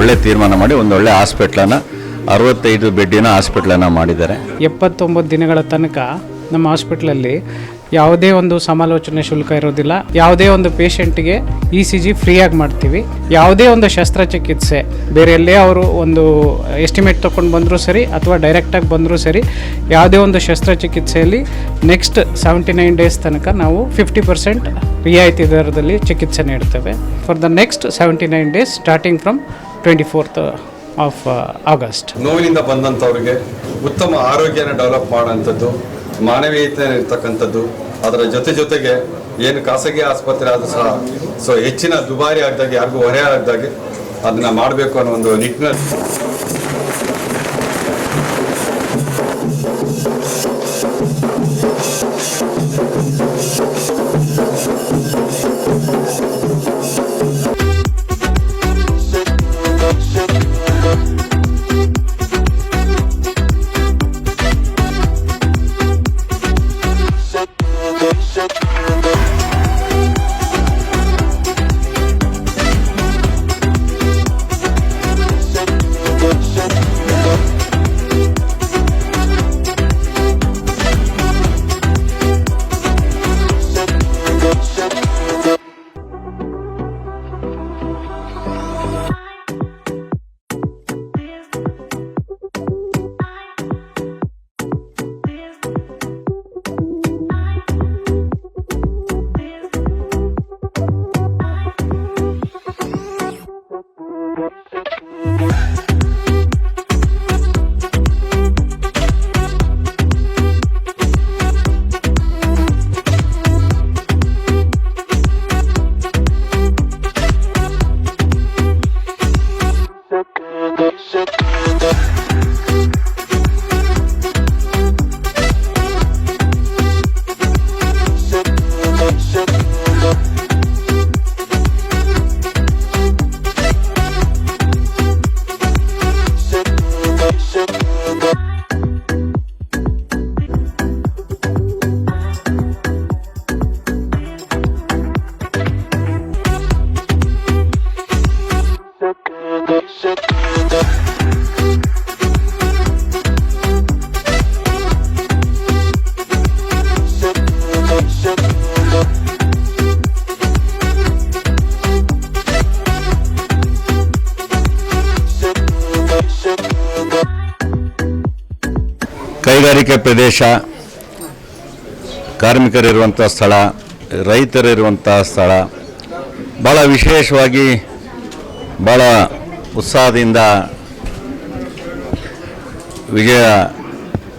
ಒಳ್ಳೆ ತೀರ್ಮಾನ ಮಾಡಿ, ಒಂದು ಒಳ್ಳೆ ಹಾಸ್ಪಿಟ್ಲನ್ನು, ಅರವತ್ತೈದು ಬೆಡ್ಡಿನ ಹಾಸ್ಪಿಟ್ಲನ್ನು ಮಾಡಿದ್ದಾರೆ. ಎಪ್ಪತ್ತೊಂಬತ್ತು ದಿನಗಳ ತನಕ ನಮ್ಮ ಹಾಸ್ಪಿಟ್ಲಲ್ಲಿ ಯಾವುದೇ ಒಂದು ಸಮಾಲೋಚನೆ ಶುಲ್ಕ ಇರೋದಿಲ್ಲ. ಯಾವುದೇ ಒಂದು ಪೇಷಂಟ್ಗೆ ಇ ಸಿ ಜಿ ಫ್ರೀಯಾಗಿ ಮಾಡ್ತೀವಿ. ಯಾವುದೇ ಒಂದು ಶಸ್ತ್ರಚಿಕಿತ್ಸೆ, ಬೇರೆ ಎಲ್ಲೇ ಅವರು ಒಂದು ಎಸ್ಟಿಮೇಟ್ ತೊಗೊಂಡು ಬಂದರೂ ಸರಿ ಅಥವಾ ಡೈರೆಕ್ಟಾಗಿ ಬಂದರೂ ಸರಿ, ಯಾವುದೇ ಒಂದು ಶಸ್ತ್ರಚಿಕಿತ್ಸೆಯಲ್ಲಿ ನೆಕ್ಸ್ಟ್ ಸೆವೆಂಟಿ ನೈನ್ ಡೇಸ್ ತನಕ ನಾವು ಫಿಫ್ಟಿ ಪರ್ಸೆಂಟ್ ರಿಯಾಯಿತಿ ದರದಲ್ಲಿ ಚಿಕಿತ್ಸೆ ನೀಡ್ತೇವೆ. For the next seventy nine days starting from twenty fourth of August ನೋವಿನಿಂದ ಬಂದಂಥವ್ರಿಗೆ ಉತ್ತಮ ಆರೋಗ್ಯನ ಡೆವಲಪ್ ಮಾಡೋಂಥದ್ದು ಮಾನವೀಯತೆ ಇರ್ತಕ್ಕಂಥದ್ದು, ಅದರ ಜೊತೆ ಜೊತೆಗೆ ಏನು ಖಾಸಗಿ ಆಸ್ಪತ್ರೆ ಆದರೂ ಸಹ, ಸೊ ಹೆಚ್ಚಿನ ದುಬಾರಿ ಆಗದಾಗೆ, ಯಾರಿಗೂ ಹೊರೆ ಆಗದಾಗೆ ಅದನ್ನ ಮಾಡಬೇಕು ಅನ್ನೋ ಒಂದು ನಿಟ್ಟಿನಲ್ಲಿ ಕೈಗಾರಿಕೆ ಪ್ರದೇಶ, ಕಾರ್ಮಿಕರಿರುವಂಥ ಸ್ಥಳ, ರೈತರಿರುವಂಥ ಸ್ಥಳ ಭಾಳ ವಿಶೇಷವಾಗಿ ಭಾಳ ಉತ್ಸಾಹದಿಂದ ವಿಜಯ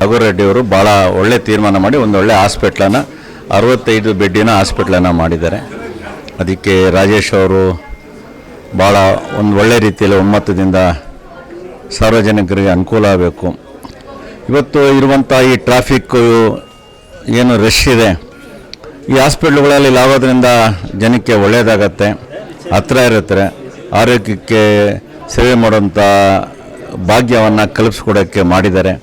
ರಘುರೆಡ್ಡಿಯವರು ಭಾಳ ಒಳ್ಳೆ ತೀರ್ಮಾನ ಮಾಡಿ ಒಂದು ಒಳ್ಳೆ ಹಾಸ್ಪಿಟ್ಲನ್ನು, ಅರವತ್ತೈದು ಬೆಡ್ಡಿನ ಹಾಸ್ಪಿಟ್ಲನ್ನು ಮಾಡಿದ್ದಾರೆ. ಅದಕ್ಕೆ ರಾಜೇಶ್ ಅವರು ಭಾಳ ಒಂದು ಒಳ್ಳೆ ರೀತಿಯಲ್ಲಿ ಒಮ್ಮತದಿಂದ ಸಾರ್ವಜನಿಕರಿಗೆ ಅನುಕೂಲ ಆಗಬೇಕು. ಇವತ್ತು ಇರುವಂಥ ಈ ಟ್ರಾಫಿಕ್ಕು ಏನು ರಶ್ ಇದೆ. ಈ ಹಾಸ್ಪಿಟ್ಲ್ಗಳಲ್ಲಿ ಲಾಗೋದ್ರಿಂದ ಜನಕ್ಕೆ ಒಳ್ಳೆಯದಾಗತ್ತೆ ಹತ್ರ ಇರುತ್ತೆ, ಆರೋಗ್ಯಕ್ಕೆ ಸೇವೆ ಮಾಡುವಂಥ ಭಾಗ್ಯವನ್ನು ಕಲ್ಪಿಸ್ಕೊಡೋಕ್ಕೆ ಮಾಡಿದ್ದಾರೆ.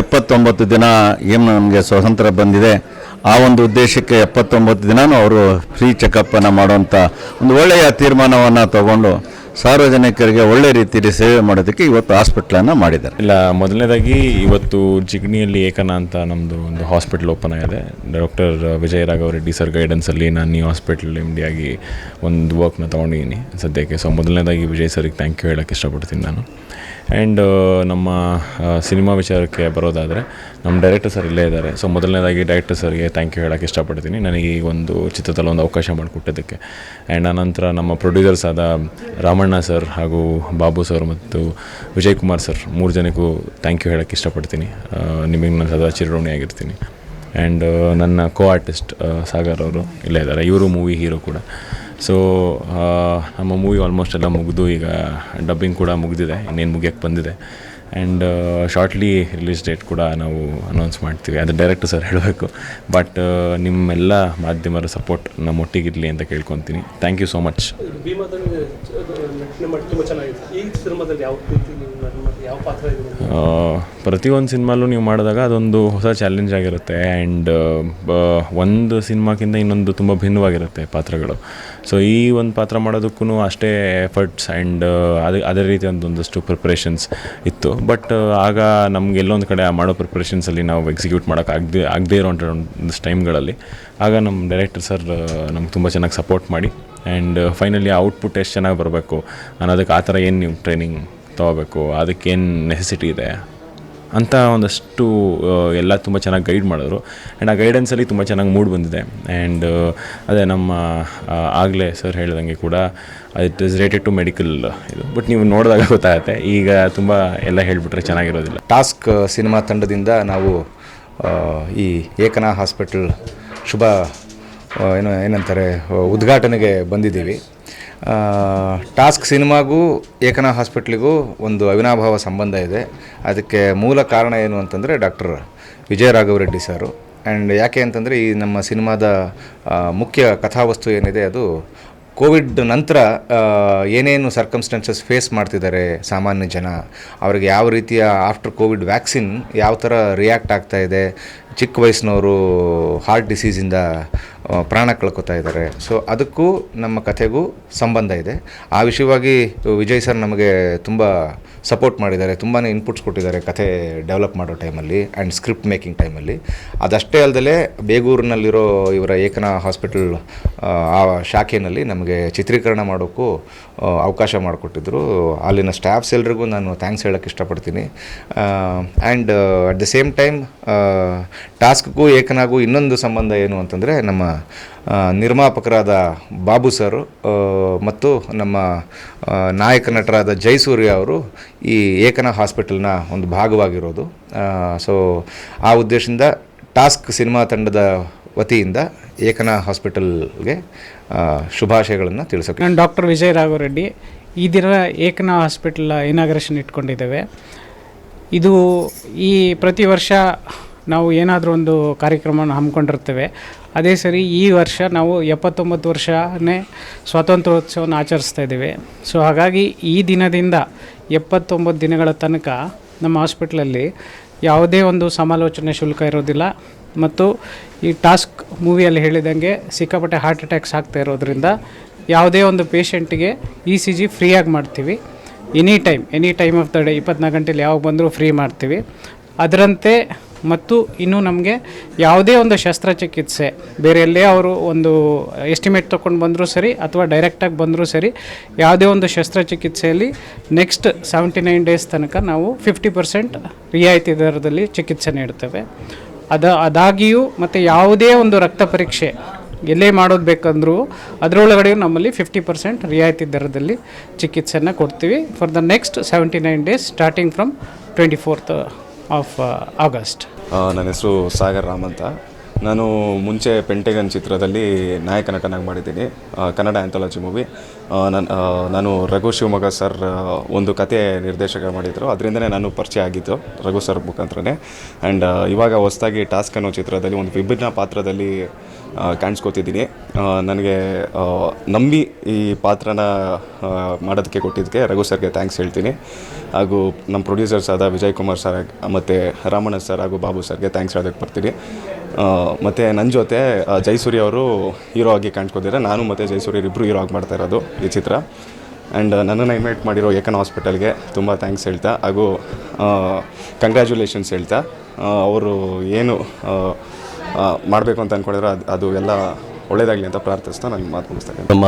ಎಪ್ಪತ್ತೊಂಬತ್ತು ದಿನ ಏನು ನಮಗೆ ಸ್ವಾತಂತ್ರ್ಯ ಬಂದಿದೆ, ಆ ಒಂದು ಉದ್ದೇಶಕ್ಕೆ ಎಪ್ಪತ್ತೊಂಬತ್ತು ದಿನವೂ ಅವರು ಫ್ರೀ ಚೆಕಪ್ಪನ್ನು ಮಾಡುವಂಥ ಒಂದು ಒಳ್ಳೆಯ ತೀರ್ಮಾನವನ್ನು ತಗೊಂಡು ಸಾರ್ವಜನಿಕರಿಗೆ ಒಳ್ಳೆ ರೀತಿಯಲ್ಲಿ ಸೇವೆ ಮಾಡೋದಕ್ಕೆ ಇವತ್ತು ಹಾಸ್ಪಿಟ್ಲನ್ನು ಮಾಡಿದ್ದಾರೆ. ಇಲ್ಲ, ಮೊದಲನೇದಾಗಿ ಇವತ್ತು ಜಿಗಣಿಯಲ್ಲಿ ಏಕನ ಅಂತ ನಮ್ಮದು ಒಂದು ಹಾಸ್ಪಿಟಲ್ ಓಪನ್ ಆಗಿದೆ. ಡಾಕ್ಟರ್ ವಿಜಯ ರಾಘವ ರೆಡ್ಡಿ ಸರ್ ಗೈಡೆನ್ಸಲ್ಲಿ ನಾನು ಈ ಹಾಸ್ಪಿಟಲ್ ಆಗಿ ಒಂದು ವರ್ಕ್ನ ತಗೊಂಡಿದ್ದೀನಿ. ಸದ್ಯಕ್ಕೆ ಸೊ ಮೊದಲನೇದಾಗಿ ವಿಜಯ್ ಸರ್ಗೆ ಥ್ಯಾಂಕ್ ಯು ಹೇಳೋಕ್ಕೆ ಇಷ್ಟಪಡ್ತೀನಿ ನಾನು. ಆ್ಯಂಡ್ ನಮ್ಮ ಸಿನಿಮಾ ವಿಚಾರಕ್ಕೆ ಬರೋದಾದರೆ ನಮ್ಮ ಡೈರೆಕ್ಟರ್ ಸರ್ ಇಲ್ಲೇ ಇದ್ದಾರೆ. ಸೊ ಮೊದಲನೇದಾಗಿ ಡೈರೆಕ್ಟರ್ ಸರ್ಗೆ ಥ್ಯಾಂಕ್ ಯು ಹೇಳೋಕ್ಕೆ ಇಷ್ಟಪಡ್ತೀನಿ. ನನಗೆ ಈ ಒಂದು ಚಿತ್ರದಲ್ಲಿ ಒಂದು ಅವಕಾಶ ಮಾಡಿಕೊಟ್ಟಿದ್ದಕ್ಕೆ. ಆ್ಯಂಡ್ ಆನಂತರ ನಮ್ಮ ಪ್ರೊಡ್ಯೂಸರ್ಸ್ ಆದ ರಾಮಣ್ಣ ಸರ್ ಹಾಗೂ ಬಾಬು ಸರ್ ಮತ್ತು ವಿಜಯ್ ಕುಮಾರ್ ಸರ್ ಮೂರು ಜನಕ್ಕೂ ಥ್ಯಾಂಕ್ ಯು ಹೇಳೋಕ್ಕೆ ಇಷ್ಟಪಡ್ತೀನಿ. ನಿಮಗೆ ನಾನು ಸದಾ ಚಿರಋಣಿಯಾಗಿರ್ತೀನಿ ಆ್ಯಂಡ್ ನನ್ನ ಕೋ ಆರ್ಟಿಸ್ಟ್ ಸಾಗರ್ ಅವರು ಇಲ್ಲೇ ಇದ್ದಾರೆ. ಇವರು ಮೂವಿ ಹೀರೋ ಕೂಡ. ಸೊ ನಮ್ಮ ಮೂವಿ ಆಲ್ಮೋಸ್ಟ್ ಎಲ್ಲ ಮುಗಿದು ಈಗ ಡಬ್ಬಿಂಗ್ ಕೂಡ ಮುಗಿದಿದೆ. ಇನ್ನೇನು ಮುಗಿಯೋಕ್ಕೆ ಬಂದಿದೆ. ಆ್ಯಂಡ್ ಶಾರ್ಟ್ಲಿ ರಿಲೀಸ್ ಡೇಟ್ ಕೂಡ ನಾವು ಅನೌನ್ಸ್ ಮಾಡ್ತೀವಿ. ಅದು ಡೈರೆಕ್ಟ್ ಸರ್ ಹೇಳಬೇಕು. ಬಟ್ ನಿಮ್ಮೆಲ್ಲ ಮಾಧ್ಯಮರ ಸಪೋರ್ಟ್ ನಮ್ಮೊಟ್ಟಿಗಿರಲಿ ಅಂತ ಕೇಳ್ಕೊತೀನಿ. Thank you so much? ಪ್ರತಿಯೊಂದು ಸಿನಿಮಾಲೂ ನೀವು ಮಾಡಿದಾಗ ಅದೊಂದು ಹೊಸ ಚಾಲೆಂಜ್ ಆಗಿರುತ್ತೆ. ಆ್ಯಂಡ್ ಒಂದು ಸಿನಿಮಾಕ್ಕಿಂತ ಇನ್ನೊಂದು ತುಂಬ ಭಿನ್ನವಾಗಿರುತ್ತೆ ಪಾತ್ರಗಳು. ಸೊ ಈ ಒಂದು ಪಾತ್ರ ಮಾಡೋದಕ್ಕೂ ಅಷ್ಟೇ ಎಫರ್ಟ್ಸ್ ಆ್ಯಂಡ್ ಅದೇ ಅದೇ ರೀತಿ ಒಂದೊಂದಷ್ಟು ಪ್ರಿಪ್ರೇಷನ್ಸ್ ಇತ್ತು. ಬಟ್ ಆಗ ನಮ್ಗೆ ಎಲ್ಲೊಂದು ಕಡೆ ಆ ಮಾಡೋ ಪ್ರಿಪ್ರೇಷನ್ಸಲ್ಲಿ ನಾವು ಎಕ್ಸಿಕ್ಯೂಟ್ ಮಾಡೋಕ್ಕಾಗದೆ ಆಗದೇ ಇರೋಂಥ ಒಂದಷ್ಟು ಟೈಮ್ಗಳಲ್ಲಿ ಆಗ ನಮ್ಮ ಡೈರೆಕ್ಟರ್ ಸರ್ ನಮ್ಗೆ ತುಂಬ ಚೆನ್ನಾಗಿ ಸಪೋರ್ಟ್ ಮಾಡಿ. ಆ್ಯಂಡ್ ಫೈನಲಿ ಔಟ್ಪುಟ್ ಎಷ್ಟು ಚೆನ್ನಾಗಿ ಬರಬೇಕು? ಅನ್ನೋದಕ್ಕೆ ಆ ಥರ ಏನು ನೀವು ಟ್ರೈನಿಂಗ್ ತೊಗೋಬೇಕು? ಅದಕ್ಕೇನು ನೆಸೆಸಿಟಿ ಇದೆ? ಅಂತ ಒಂದಷ್ಟು ಎಲ್ಲ ತುಂಬ ಚೆನ್ನಾಗಿ ಗೈಡ್ ಮಾಡಿದ್ರು. ಆ್ಯಂಡ್ ಆ ಗೈಡೆನ್ಸಲ್ಲಿ ತುಂಬ ಚೆನ್ನಾಗಿ ಮೂಡ್ ಬಂದಿದೆ. ಆ್ಯಂಡ್ ಅದೇ ನಮ್ಮ ಆಗಲೇ ಸರ್ ಹೇಳ್ದಂಗೆ ಕೂಡ it is rated to medical ಇದು. ಬಟ್ ನೀವು ನೋಡಿದಾಗ ಗೊತ್ತಾಗುತ್ತೆ. ಈಗ ತುಂಬ ಎಲ್ಲ ಹೇಳಿಬಿಟ್ರೆ ಚೆನ್ನಾಗಿರೋದಿಲ್ಲ. ಟಾಸ್ಕ್ ಸಿನಿಮಾ ತಂಡದಿಂದ ನಾವು ಈ ಏಕನಾ ಹಾಸ್ಪಿಟಲ್ ಶುಭ ಏನು ಏನಂತಾರೆ ಉದ್ಘಾಟನೆಗೆ ಬಂದಿದ್ದೀವಿ. ಟಾಸ್ಕ್ ಸಿನಿಮಾಗೂ, ಏಕನಾ ಹಾಸ್ಪಿಟ್ಲಿಗೂ ಒಂದು ಅವಿನಾಭಾವ ಸಂಬಂಧ ಇದೆ. ಅದಕ್ಕೆ ಮೂಲ ಕಾರಣ ಏನು ಅಂತಂದರೆ ಡಾಕ್ಟರ್ ವಿಜಯ ರಾಘವರೆಡ್ಡಿ ಸಾರು. ಆ್ಯಂಡ್ ಯಾಕೆ ಅಂತಂದರೆ ಈ ನಮ್ಮ ಸಿನಿಮಾದ ಮುಖ್ಯ ಕಥಾವಸ್ತು ಏನಿದೆ ಅದು ಕೋವಿಡ್ ನಂತರ ಏನೇನು ಸರ್ಕಮ್ಸ್ಟೆನ್ಸಸ್ ಫೇಸ್ ಮಾಡ್ತಿದ್ದಾರೆ ಸಾಮಾನ್ಯ ಜನ, ಅವರಿಗೆ ಯಾವ ರೀತಿಯ ಆಫ್ಟರ್ ಕೋವಿಡ್ ವ್ಯಾಕ್ಸಿನ್ ಯಾವ ಥರ ರಿಯಾಕ್ಟ್ ಆಗ್ತಾ ಇದೆ ಚಿಕ್ಕ ವಯಸ್ಸಿನವರು ಹಾರ್ಟ್ ಡಿಸೀಸಿಂದ ಪ್ರಾಣ ಕಳ್ಕೊತಾ ಇದ್ದಾರೆ. ಸೊ ಅದಕ್ಕೂ ನಮ್ಮ ಕಥೆಗೂ ಸಂಬಂಧ ಇದೆ. ಆ ವಿಷಯವಾಗಿ ವಿಜಯ್ ಸರ್ ನಮಗೆ ತುಂಬ ಸಪೋರ್ಟ್ ಮಾಡಿದ್ದಾರೆ. ತುಂಬಾ ಇನ್ಪುಟ್ಸ್ ಕೊಟ್ಟಿದ್ದಾರೆ ಕಥೆ ಡೆವಲಪ್ ಮಾಡೋ ಟೈಮಲ್ಲಿ ಆ್ಯಂಡ್ ಸ್ಕ್ರಿಪ್ಟ್ ಮೇಕಿಂಗ್ ಟೈಮಲ್ಲಿ ಅದಷ್ಟೇ ಅಲ್ಲದೆ ಬೇಗೂರಿನಲ್ಲಿರೋ ಇವರ ಏಕನಾ ಹಾಸ್ಪಿಟಲ್ ಆ ಶಾಖೆಯಲ್ಲಿ ನಮಗೆ ಚಿತ್ರೀಕರಣ ಮಾಡೋಕ್ಕೂ ಅವಕಾಶ ಮಾಡಿಕೊಟ್ಟಿದ್ರು. ಅಲ್ಲಿನ ಸ್ಟಾಫ್ಸ್ ಎಲ್ರಿಗೂ ನಾನು ಥ್ಯಾಂಕ್ಸ್ ಹೇಳೋಕ್ಕೆ ಇಷ್ಟಪಡ್ತೀನಿ. And at the same time ಟಾಸ್ಕ್ಗೂ ಏಕನಾಗೂ ಇನ್ನೊಂದು ಸಂಬಂಧ ಏನು ಅಂತಂದರೆ ನಮ್ಮ ನಿರ್ಮಾಪಕರಾದ ಬಾಬು ಸರ್ ಮತ್ತು ನಮ್ಮ ನಾಯಕ ನಟರಾದ ಜಯಸೂರ್ಯ ಅವರು ಈ ಏಕನ ಹಾಸ್ಪಿಟಲ್ನ ಒಂದು ಭಾಗವಾಗಿರೋದು. ಸೊ, ಆ ಉದ್ದೇಶದಿಂದ ಟಾಸ್ಕ್ ಸಿನಿಮಾ ತಂಡದ ವತಿಯಿಂದ ಏಕನ ಹಾಸ್ಪಿಟಲ್ಗೆ ಶುಭಾಶಯಗಳನ್ನು ತಿಳಿಸೋಕೆ ನಾನು ಡಾಕ್ಟರ್ ವಿಜಯ್ ರಾಘವರೆಡ್ಡಿ. ಈ ದಿನ ಏಕನ ಹಾಸ್ಪಿಟಲ್ ಇನಾಗ್ರೇಷನ್ ಇಟ್ಕೊಂಡಿದ್ದೇವೆ. ಇದು ಈ ಪ್ರತಿ ವರ್ಷ ನಾವು ಏನಾದರೂ ಒಂದು ಕಾರ್ಯಕ್ರಮವನ್ನು ಹಮ್ಮಿಕೊಂಡಿರ್ತೇವೆ. ಅದೇ ಸರಿ ಈ ವರ್ಷ ನಾವು ಎಪ್ಪತ್ತೊಂಬತ್ತು ವರ್ಷನೇ ಸ್ವಾತಂತ್ರ್ಯೋತ್ಸವವನ್ನು ಆಚರಿಸ್ತಾ ಇದ್ದೇವೆ. ಸೊ ಹಾಗಾಗಿ ಈ ದಿನದಿಂದ ಎಪ್ಪತ್ತೊಂಬತ್ತು ದಿನಗಳ ತನಕ ನಮ್ಮ ಹಾಸ್ಪಿಟ್ಲಲ್ಲಿ ಯಾವುದೇ ಒಂದು ಸಮಾಲೋಚನೆ ಶುಲ್ಕ ಇರೋದಿಲ್ಲ. ಮತ್ತು ಈ ಟಾಸ್ಕ್ ಮೂವಿಯಲ್ಲಿ ಹೇಳಿದಂಗೆ ಸಿಕ್ಕಾಪಟ್ಟೆ ಹಾರ್ಟ್ ಅಟ್ಯಾಕ್ಸ್ ಆಗ್ತಾ ಇರೋದ್ರಿಂದ ಯಾವುದೇ ಒಂದು ಪೇಷಂಟಿಗೆ ಇ ಸಿ ಜಿ ಫ್ರೀಯಾಗಿ ಮಾಡ್ತೀವಿ. Any time any time of the day, ಇಪ್ಪತ್ನಾಲ್ಕು ಗಂಟೆಯಲ್ಲಿ ಯಾವಾಗ ಬಂದರೂ ಫ್ರೀ ಮಾಡ್ತೀವಿ. ಅದರಂತೆ ಮತ್ತು ಇನ್ನು ನಮಗೆ ಯಾವುದೇ ಒಂದು ಶಸ್ತ್ರಚಿಕಿತ್ಸೆ, ಬೇರೆ ಎಲ್ಲೇ ಅವರು ಒಂದು ಎಸ್ಟಿಮೇಟ್ ತೊಗೊಂಡು ಬಂದರೂ ಸರಿ ಅಥವಾ ಡೈರೆಕ್ಟಾಗಿ ಬಂದರೂ ಸರಿ ಯಾವುದೇ ಒಂದು ಶಸ್ತ್ರಚಿಕಿತ್ಸೆಯಲ್ಲಿ ನೆಕ್ಸ್ಟ್ ಸೆವೆಂಟಿ ನೈನ್ ಡೇಸ್ ತನಕ ನಾವು ಫಿಫ್ಟಿ ಪರ್ಸೆಂಟ್ ರಿಯಾಯಿತಿ ದರದಲ್ಲಿ ಚಿಕಿತ್ಸೆ ನೀಡ್ತೇವೆ. ಅದ, ಅದಾಗಿಯೂ ಮತ್ತು ಯಾವುದೇ ಒಂದು ರಕ್ತ ಪರೀಕ್ಷೆ ಎಲ್ಲೇ ಮಾಡೋದು ಬೇಕಂದ್ರೂ ಅದರೊಳಗಡೆ ನಮ್ಮಲ್ಲಿ ಫಿಫ್ಟಿ ಪರ್ಸೆಂಟ್ ರಿಯಾಯಿತಿ ದರದಲ್ಲಿ ಚಿಕಿತ್ಸೆಯನ್ನು ಕೊಡ್ತೀವಿ. For the next seventy nine days starting from twenty fourth of August ಆ, ನನ್ನ ಹೆಸರು ಸಾಗರ್ ರಾಮ್ ಅಂತ. ನಾನು ಮುಂಚೆ ಪೆಂಟೆಗನ್ ಚಿತ್ರದಲ್ಲಿ ನಾಯಕ ನಟನಾಗಿ ಮಾಡಿದ್ದೀನಿ. ಕನ್ನಡ ಆ್ಯಂಥಾಲಜಿ ಮೂವಿ ನಾನು ನಾನು ರಘು ಶಿವಮೊಗ್ಗ ಸರ್ ಒಂದು ಕತೆ ನಿರ್ದೇಶಕ ಮಾಡಿದರು. ಅದರಿಂದನೇ ನಾನು ಪರಿಚಯ ಆಗಿದ್ದು ರಘು ಸರ್ ಮುಖಾಂತರನೇ. ಆ್ಯಂಡ್ ಇವಾಗ ಹೊಸದಾಗಿ ಟಾಸ್ಕ್ ಅನ್ನೋ ಚಿತ್ರದಲ್ಲಿ ಒಂದು ವಿಭಿನ್ನ ಪಾತ್ರದಲ್ಲಿ ಕಾಣಿಸ್ಕೊತಿದ್ದೀನಿ. ನನಗೆ ನಂಬಿ ಈ ಪಾತ್ರನ ಮಾಡೋದಕ್ಕೆ ಕೊಟ್ಟಿದ್ದಕ್ಕೆ ರಘು ಸರ್ಗೆ ಥ್ಯಾಂಕ್ಸ್ ಹೇಳ್ತೀನಿ. ಹಾಗೂ ನಮ್ಮ ಪ್ರೊಡ್ಯೂಸರ್ಸ್ ಆದ ವಿಜಯ್ ಕುಮಾರ್ ಸರ್ ಮತ್ತು ರಾಮಣ್ಣ ಸರ್ ಹಾಗೂ ಬಾಬು ಸರ್ಗೆ ಥ್ಯಾಂಕ್ಸ್ ಹೇಳೋದಕ್ಕೆ ಬರ್ತೀನಿ. ಮತ್ತು ನನ್ನ ಜೊತೆ ಜೈಸೂರಿ ಅವರು ಹೀರೋ ಆಗಿ ಕಾಣಿಸ್ಕೊತಿದ್ದಾರೆ ನಾನು ಮತ್ತು ಜೈಸೂರಿ ಇಬ್ಬರು ಹೀರೋ ಆಗಿ ಮಾಡ್ತಾ ಇರೋದು ಈ ಚಿತ್ರ. ಆ್ಯಂಡ್ ನನ್ನನ್ನು ಇನ್ವೈಟ್ ಮಾಡಿರೋ ಏಕನ್ ಹಾಸ್ಪಿಟಲ್ಗೆ ತುಂಬ ಥ್ಯಾಂಕ್ಸ್ ಹೇಳ್ತಾ. ಹಾಗೂ ಕಂಗ್ರ್ಯಾಚುಲೇಷನ್ಸ್ ಹೇಳ್ತಾ. ಅವರು ಏನು ಮಾಡಬೇಕು ಅಂತ ಅಂದ್ಕೊಂಡಿದ್ರೆ ಅದು ಅದು ಎಲ್ಲ ಒಳ್ಳೆಯದಾಗಲಿ ಅಂತ ಪ್ರಾರ್ಥಿಸ್ತಾ ನಾನು ಮಾತು ಮುಗಿಸ್ತೇನೆ. ನಮ್ಮ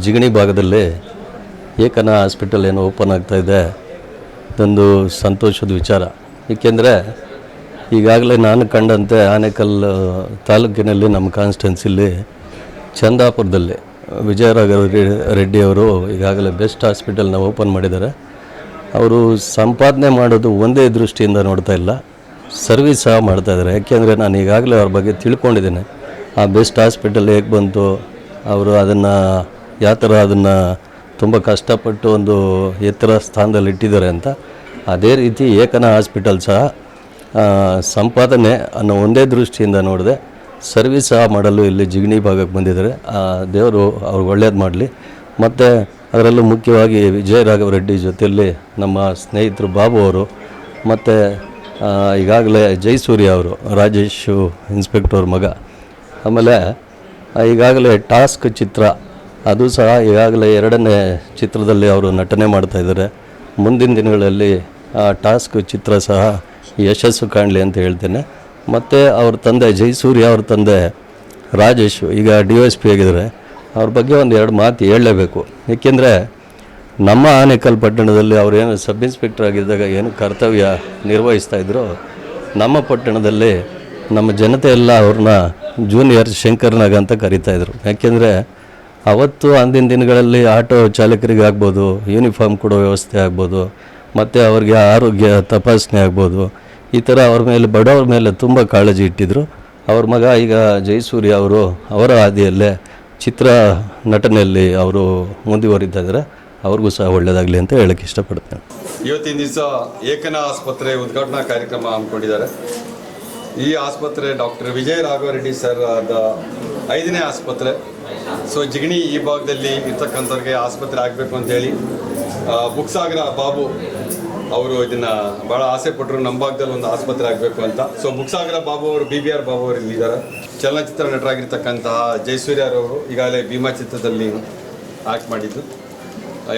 ಜಿಗಣಿ ಭಾಗದಲ್ಲಿ ಏಕನ ಹಾಸ್ಪಿಟಲ್ ಏನು ಓಪನ್ ಆಗ್ತಾ ಇದೆ. ಇದೊಂದು ಸಂತೋಷದ ವಿಚಾರ. ಏಕೆಂದರೆ ಈಗಾಗಲೇ ನಾನು ಕಂಡಂತೆ ಆನೇಕಲ್ ತಾಲೂಕಿನಲ್ಲಿ ನಮ್ಮ ಕಾನ್ಸ್ಟೆನ್ಸಿಲಿ ಚಂದಾಪುರದಲ್ಲಿ ವಿಜಯರಾಘವ ರೆಡ್ಡಿಯವರು ಈಗಾಗಲೇ ಬೆಸ್ಟ್ ಹಾಸ್ಪಿಟಲ್ನ ಓಪನ್ ಮಾಡಿದ್ದಾರೆ. ಅವರು ಸಂಪಾದನೆ ಮಾಡೋದು ಒಂದೇ ದೃಷ್ಟಿಯಿಂದ ನೋಡ್ತಾ ಇಲ್ಲ. ಸರ್ವಿಸ್ ಸಹ ಮಾಡ್ತಾ ಇದ್ದಾರೆ. ಯಾಕೆಂದರೆ ನಾನು ಈಗಾಗಲೇ ಅವ್ರ ಬಗ್ಗೆ ತಿಳ್ಕೊಂಡಿದ್ದೇನೆ. ಆ ಬೆಸ್ಟ್ ಹಾಸ್ಪಿಟಲ್ ಹೇಗೆ ಬಂತು, ಅವರು ಅದನ್ನು ಯಾವ ಥರ ಅದನ್ನು ತುಂಬ ಕಷ್ಟಪಟ್ಟು ಒಂದು ಎತ್ತರ ಸ್ಥಾನದಲ್ಲಿ ಇಟ್ಟಿದ್ದಾರೆ ಅಂತ. ಅದೇ ರೀತಿ ಏಕನ ಹಾಸ್ಪಿಟಲ್ ಸಹ ಸಂಪಾದನೆ ಅನ್ನೋ ಒಂದೇ ದೃಷ್ಟಿಯಿಂದ ನೋಡಿದೆ ಸರ್ವಿಸ್ ಸಹ ಮಾಡಲು ಇಲ್ಲಿ ಜಿಗಣಿ ಭಾಗಕ್ಕೆ ಬಂದಿದ್ದಾರೆ. ದೇವರು ಅವ್ರಿಗೆ ಒಳ್ಳೇದು ಮಾಡಲಿ. ಮತ್ತು ಅದರಲ್ಲೂ ಮುಖ್ಯವಾಗಿ ವಿಜಯ ರಾಘವ ರೆಡ್ಡಿ ಜೊತೆಯಲ್ಲಿ ನಮ್ಮ ಸ್ನೇಹಿತರು ಬಾಬು ಅವರು, ಮತ್ತು ಈಗಾಗಲೇ ಜಯಸೂರ್ಯ ಅವರು, ರಾಜೇಶು ಇನ್ಸ್ಪೆಕ್ಟರ್ ಮಗ. ಆಮೇಲೆ ಈಗಾಗಲೇ ಟಾಸ್ಕ್ ಚಿತ್ರ, ಅದು ಸಹ ಈಗಾಗಲೇ ಎರಡನೇ ಚಿತ್ರದಲ್ಲಿ ಅವರು ನಟನೆ ಮಾಡ್ತಾಯಿದ್ದಾರೆ ಮುಂದಿನ ದಿನಗಳಲ್ಲಿ, ಆ, ಟಾಸ್ಕ್ ಚಿತ್ರ ಸಹ ಯಶಸ್ಸು ಕಾಣಲಿ ಅಂತ ಹೇಳ್ತೇನೆ. ಮತ್ತು ಅವ್ರ ತಂದೆ ಜಯಸೂರ್ಯ ಅವ್ರ ತಂದೆ, ರಾಜೇಶ್, ಈಗ ಡಿ ಎಸ್ ಪಿ ಆಗಿದ್ದಾರೆ. ಅವ್ರ ಬಗ್ಗೆ ಒಂದು ಎರಡು ಮಾತು ಹೇಳಲೇಬೇಕು. ಏಕೆಂದರೆ ನಮ್ಮ ಆನೇಕಲ್ ಪಟ್ಟಣದಲ್ಲಿ ಅವರೇನು ಸಬ್ ಇನ್ಸ್ಪೆಕ್ಟರ್ ಆಗಿದ್ದಾಗ ಏನು ಕರ್ತವ್ಯ ನಿರ್ವಹಿಸ್ತಾ ಇದ್ರು, ನಮ್ಮ ಪಟ್ಟಣದಲ್ಲಿ ನಮ್ಮ ಜನತೆ ಎಲ್ಲ ಅವ್ರನ್ನ ಜೂನಿಯರ್ ಶಂಕರ್ನಾಗ ಅಂತ ಕರೀತಾಯಿದ್ರು ಯಾಕೆಂದರೆ ಅವತ್ತು ಅಂದಿನ ದಿನಗಳಲ್ಲಿ ಆಟೋ ಚಾಲಕರಿಗೆ ಆಗ್ಬೋದು ಯೂನಿಫಾರ್ಮ್ ಕೊಡೋ ವ್ಯವಸ್ಥೆ ಆಗ್ಬೋದು, ಮತ್ತು ಅವ್ರಿಗೆ ಆರೋಗ್ಯ ತಪಾಸಣೆ ಆಗ್ಬೋದು, ಈ ಥರ ಅವ್ರ ಮೇಲೆ, ಬಡವ್ರ ಮೇಲೆ ತುಂಬ ಕಾಳಜಿ ಇಟ್ಟಿದ್ರು. ಅವ್ರ ಮಗ ಈಗ ಜಯಸೂರ್ಯ ಅವರು ಅವರ ಹಾದಿಯಲ್ಲೇ ಚಿತ್ರ ನಟನೆಯಲ್ಲಿ ಅವರು ಮುಂದುವರಿತಾ ಇದ್ದಾರೆ. ಅವ್ರಿಗೂ ಸಹ ಒಳ್ಳೆಯದಾಗಲಿ ಅಂತ ಹೇಳಕ್ಕೆ ಇಷ್ಟಪಡ್ತೇನೆ. ಇವತ್ತಿನ ದಿವಸ ಏಕನ ಆಸ್ಪತ್ರೆ ಉದ್ಘಾಟನಾ ಕಾರ್ಯಕ್ರಮ ಹಮ್ಮಿಕೊಂಡಿದ್ದಾರೆ. ಈ ಆಸ್ಪತ್ರೆ ಡಾಕ್ಟರ್ ವಿಜಯ ರಾಘವರೆಡ್ಡಿ ಸರ್ ಆದ ಐದನೇ ಆಸ್ಪತ್ರೆ. ಸೊ ಜಿಗಣಿ ಈ ಭಾಗದಲ್ಲಿ ಇರ್ತಕ್ಕಂಥವ್ರಿಗೆ ಆಸ್ಪತ್ರೆ ಆಗಬೇಕು ಅಂತ ಹೇಳಿ ಆ, ಬುಕ್ಸಾಗರ ಬಾಬು ಅವರು ಇದನ್ನ ಬಹಳ ಆಸೆ ಪಟ್ಟರು ನಮ್ಮ ಭಾಗದಲ್ಲಿ ಒಂದು ಆಸ್ಪತ್ರೆ ಆಗಬೇಕು ಅಂತ. ಸೊ ಬುಕ್ಸಾಗರ ಬಾಬು ಅವರು ಬಿ ಬಿ ಆರ್ ಬಾಬು ಅವರು ಇಲ್ಲಿದ್ದಾರೆ. ಚಲನಚಿತ್ರ ನಟರಾಗಿರ್ತಕ್ಕಂತಹ ಜಯಸೂರ್ಯರವರು ಈಗಾಗಲೇ ಭೀಮಾ ಚಿತ್ರದಲ್ಲಿ ಆಕ್ಟ್ ಮಾಡಿದ್ದು.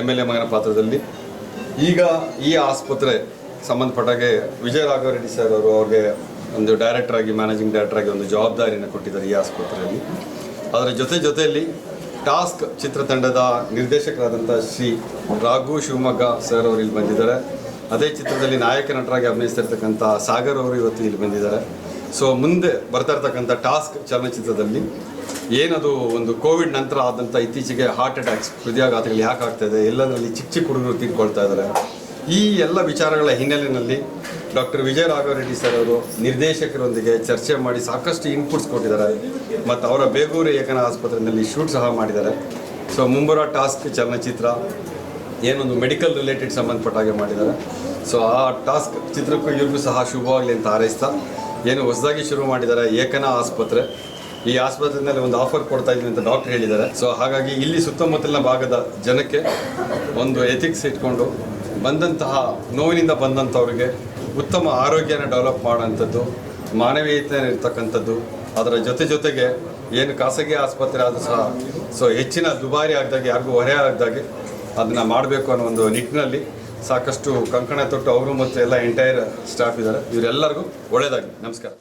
ಎಂ ಎಲ್ ಎ ಮಗನ ಪಾತ್ರದಲ್ಲಿ. ಈಗ ಈ ಆಸ್ಪತ್ರೆ ಸಂಬಂಧಪಟ್ಟಾಗೆ ವಿಜಯ ರಾಘವರೆಡ್ಡಿ ಸರ್ ಅವರು ಅವ್ರಿಗೆ ಒಂದು ಡೈರೆಕ್ಟರ್ ಆಗಿ ಮ್ಯಾನೇಜಿಂಗ್ ಡೈರೆಕ್ಟರ್ ಆಗಿ ಒಂದು ಜವಾಬ್ದಾರಿಯನ್ನು ಕೊಟ್ಟಿದ್ದಾರೆ ಈ ಆಸ್ಪತ್ರೆಯಲ್ಲಿ. ಅದರ ಜೊತೆ ಜೊತೆಯಲ್ಲಿ ಟಾಸ್ಕ್ ಚಿತ್ರತಂಡದ ನಿರ್ದೇಶಕರಾದಂಥ ಶ್ರೀ ರಾಘು ಶಿವಮೊಗ್ಗ ಸರ್ ಅವರು ಇಲ್ಲಿ ಬಂದಿದ್ದಾರೆ. ಅದೇ ಚಿತ್ರದಲ್ಲಿ ನಾಯಕ ನಟರಾಗಿ ಅಭಿನಯಿಸ್ತಿರ್ತಕ್ಕಂಥ ಸಾಗರ್ ಅವರು ಇವತ್ತು ಇಲ್ಲಿ ಬಂದಿದ್ದಾರೆ. ಸೊ ಮುಂದೆ ಬರ್ತಾ ಇರ್ತಕ್ಕಂಥ ಟಾಸ್ಕ್ ಚಲನಚಿತ್ರದಲ್ಲಿ ಏನದು ಒಂದು ಕೋವಿಡ್ ನಂತರ ಆದಂಥ ಇತ್ತೀಚೆಗೆ ಹಾರ್ಟ್ ಅಟ್ಯಾಕ್ಸ್ ಹೃದಯಾಘಾತಗಳು ಯಾಕೆ ಆಗ್ತಾ ಇದೆ ಎಲ್ಲದರಲ್ಲಿ ಚಿಕ್ಕ ಚಿಕ್ಕ ಹುಡುಗರು ತಿಳ್ಕೊಳ್ತಾ ಇದ್ದಾರೆ ಈ ಎಲ್ಲ ವಿಚಾರಗಳ ಹಿನ್ನೆಲೆಯಲ್ಲಿ ಡಾಕ್ಟರ್ ವಿಜಯ ರಾಘವರೆಡ್ಡಿ ಸರ್ ಅವರು ನಿರ್ದೇಶಕರೊಂದಿಗೆ ಚರ್ಚೆ ಮಾಡಿ ಸಾಕಷ್ಟು ಇನ್ಪುಟ್ಸ್ ಕೊಟ್ಟಿದ್ದಾರೆ. ಮತ್ತು ಅವರ ಬೇಗೂರು ಏಕನ ಆಸ್ಪತ್ರೆಯಲ್ಲಿ ಶೂಟ್ ಸಹ ಮಾಡಿದ್ದಾರೆ. ಸೊ ಮುಂಬರೋ ಟಾಸ್ಕ್ ಚಲನಚಿತ್ರ ಏನೊಂದು ಮೆಡಿಕಲ್ ರಿಲೇಟೆಡ್ ಸಂಬಂಧಪಟ್ಟ ಹಾಗೆ ಮಾಡಿದ್ದಾರೆ. ಸೊ ಆ ಟಾಸ್ಕ್ ಚಿತ್ರಕ್ಕೂ ಇವ್ರಿಗೂ ಸಹ ಶುಭವಾಗಲಿ ಅಂತ ಹಾರೈಸ್ತಾ, ಏನು ಹೊಸದಾಗಿ ಶುರು ಮಾಡಿದ್ದಾರೆ ಏಕನ ಆಸ್ಪತ್ರೆ. ಈ ಆಸ್ಪತ್ರೆಯಲ್ಲಿ ಒಂದು ಆಫರ್ ಕೊಡ್ತಾ ಇದೀವಿ ಅಂತ ಡಾಕ್ಟರ್ ಹೇಳಿದ್ದಾರೆ. ಸೊ ಹಾಗಾಗಿ ಇಲ್ಲಿ ಸುತ್ತಮುತ್ತಲಿನ ಭಾಗದ ಜನಕ್ಕೆ ಒಂದು ಎಥಿಕ್ಸ್ ಇಟ್ಕೊಂಡು ಬಂದಂತಹ ನೋವಿನಿಂದ ಬಂದಂಥವ್ರಿಗೆ ಉತ್ತಮ ಆರೋಗ್ಯನ ಡೆವಲಪ್ ಮಾಡೋಂಥದ್ದು ಮಾನವೀಯತೆ ಇರ್ತಕ್ಕಂಥದ್ದು, ಅದರ ಜೊತೆ ಜೊತೆಗೆ ಏನು ಖಾಸಗಿ ಆಸ್ಪತ್ರೆ ಆದರೂ ಸಹ ಸೊ ಹೆಚ್ಚಿನ ದುಬಾರಿ ಆಗದಾಗೆ, ಯಾರಿಗೂ ಹೊರೆ ಆಗದಾಗೆ ಅದನ್ನು ಮಾಡಬೇಕು ಅನ್ನೋ ಒಂದು ನಿಟ್ಟಿನಲ್ಲಿ ಸಾಕಷ್ಟು ಕಂಕಣ ತೊಟ್ಟು ಅವರು ಮತ್ತು ಎಲ್ಲ ಎಂಟೈರ್ ಸ್ಟಾಫ್ ಇದ್ದಾರೆ. ಇವರೆಲ್ಲರಿಗೂ ಒಳ್ಳೆಯದಾಗಿ ನಮಸ್ಕಾರ.